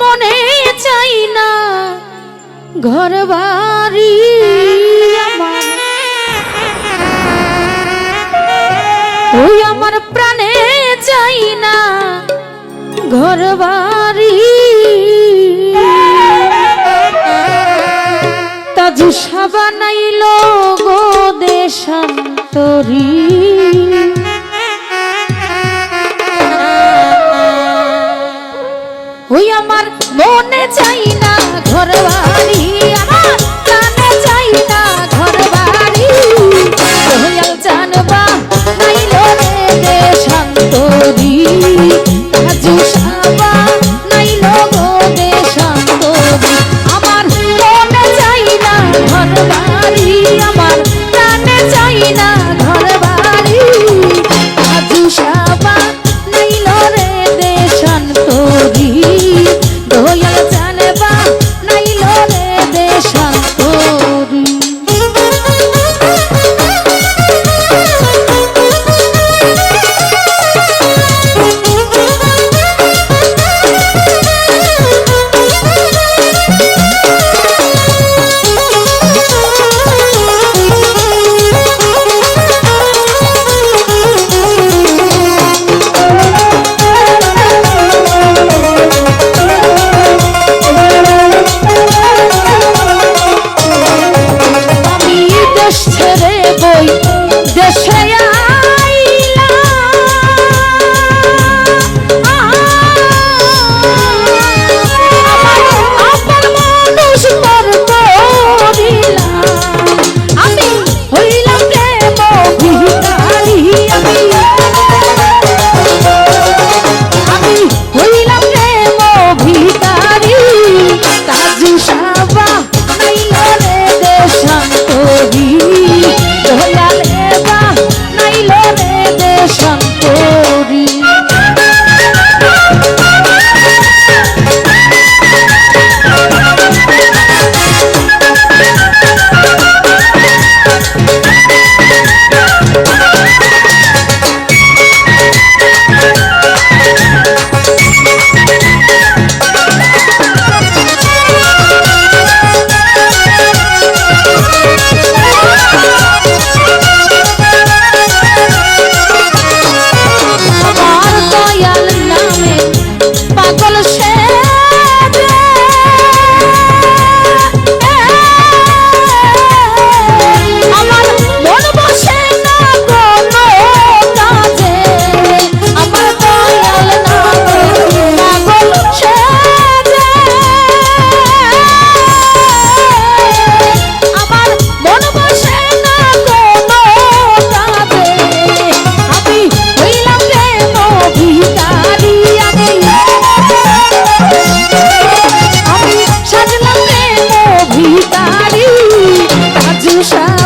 মনে চাই না। ঘর বাড়ি ওই আমার প্রাণে চাই না। ঘর বাড়ি তাজু সাবানাইল গো দেশান্তরী। আমার মনে চাই না ঘর বাড়ি আমার প্রাণে shine.